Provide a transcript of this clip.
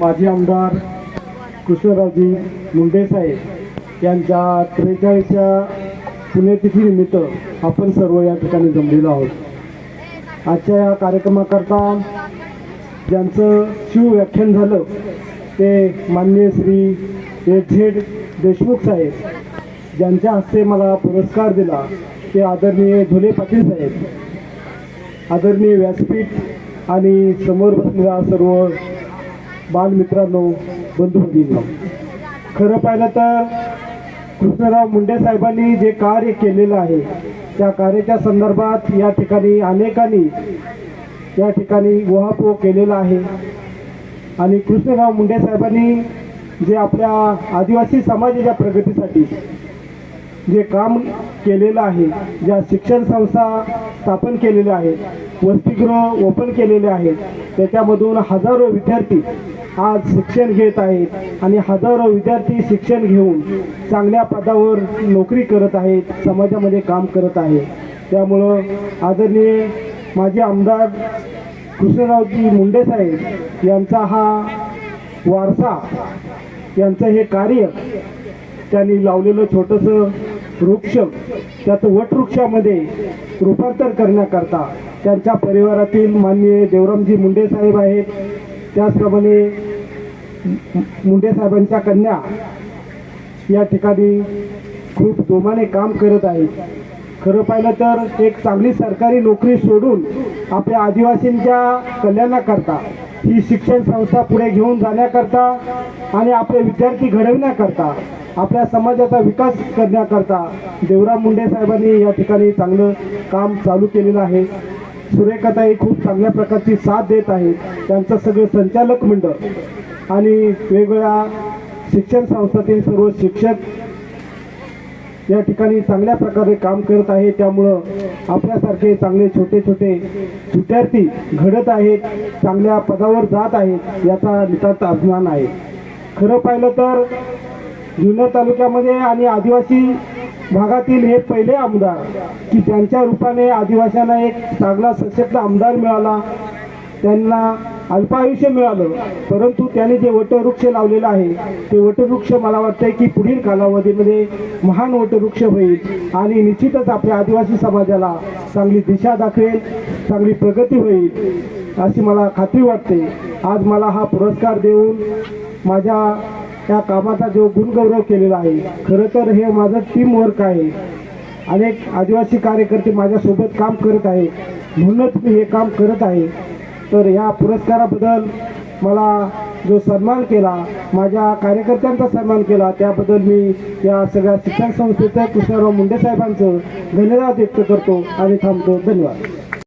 माजी आमदार कृष्णरावजी मुंडे साहेब यांच्या त्रेचाळीसच्या पुण्यतिथीनिमित्त आपण सर्व या ठिकाणी जमलेलो आहोत. आजच्या या कार्यक्रमाकरता ज्यांचं शिवव्याख्यान झालं ते माननीय श्री एच झेड देशमुख साहेब ज्यांच्या हस्ते मला पुरस्कार दिला ते आदरणीय धुले पाटील साहेब आदरणीय व्यासपीठ आणि समोर बसलेल्या सर्व बालमित्रांनो बंधू भगिनी खरं पाहिलं तर कृष्णराव मुंडे साहेबांनी जे कार्य केलेलं आहे त्या कार्याच्या संदर्भात या ठिकाणी अनेकांनी या ठिकाणी उहापोह केलेला आहे. आणि कृष्णराव मुंडे साहेबांनी जे आपल्या आदिवासी समाजाच्या प्रगतीसाठी जे काम केलेलं आहे ज्या शिक्षण संस्था स्थापन केलेल्या आहेत वसतिगृह ओपन केलेले आहेत त्याच्यामधून हजारो विद्यार्थी आज शिक्षण घेत आहेत आणि हजारो विद्यार्थी शिक्षण घेऊन चांगल्या पदावर नोकरी करत आहेत समाजामध्ये काम करत आहे त्यामुळं आदरणीय माजी आमदार कृष्णरावजी मुंडे साहेब यांचा हा वारसा यांचं हे कार्य त्यांनी लावलेलं छोटंसं वृक्ष त्याचं वटवृक्षामध्ये रूपांतर करण्याकरता त्यांच्या परिवारातील माननीय देवरामजी मुंडे साहेब आहेत. त्याचप्रमाणे मुंडे साहेबांच्या कन्या या ठिकाणी खूप जोमाने काम करत आहेत. खरं पाहिलं तर एक चांगली सरकारी नोकरी सोडून आपल्या आदिवासींच्या कल्याणाकरता ही शिक्षण संस्था पुढे घेऊन जाण्याकरता आणि आपले विद्यार्थी घडवण्याकरता आपल्या समाजाचा विकास करण्याकरता देवराम मुंडे साहेबांनी या ठिकाणी चांगलं काम चालू केलेलं आहे. सुरेखाताई खूप चांगल्या प्रकारची साथ देत आहेत. त्यांचं सगळं संचालक मंडळ आणि वेगवेगळ्या शिक्षण संस्थातील सर्व शिक्षक या ठिकाणी चांगल्या प्रकारे काम करत आहे. त्यामुळं आपल्यासारखे चांगले छोटे छोटे विद्यार्थी घडत आहेत चांगल्या पदावर जात आहेत याचा नितांत अभिमान आहे. खरं पाहिलं तर जुन्नर तालुक्यामध्ये आणि आदिवासी भागातील हे पहिले आमदार की त्यांच्या रूपाने आदिवासींना एक चांगला सशक्त आमदार मिळाला त्यांना अल्पायुष्य मिळालं परंतु त्याने जे वटवृक्ष लावलेलं आहे ते वटवृक्ष मला वाटतंय की पुढील कालावधीमध्ये महान वटवृक्ष होईल आणि निश्चितच आपल्या आदिवासी समाजाला चांगली दिशा दाखवेल चांगली प्रगती होईल अशी मला खात्री वाटते. आज मला हा पुरस्कार देऊन माझ्या त्या कामाचा जो गुणगौरव केलेला आहे खरं तर हे माझं टीम वर्क आहे अनेक आदिवासी कार्यकर्ते माझ्यासोबत काम करत आहेत म्हणूनच मी हे काम करत आहे. तर या पुरस्काराबद्दल मला जो सन्मान केला माझ्या कार्यकर्त्यांचा सन्मान केला त्याबद्दल मी या सगळ्या शिक्षण संस्थेचं कृष्णराव मुंडे साहेबांचं धन्यवाद व्यक्त करतो आणि थांबतो. धन्यवाद.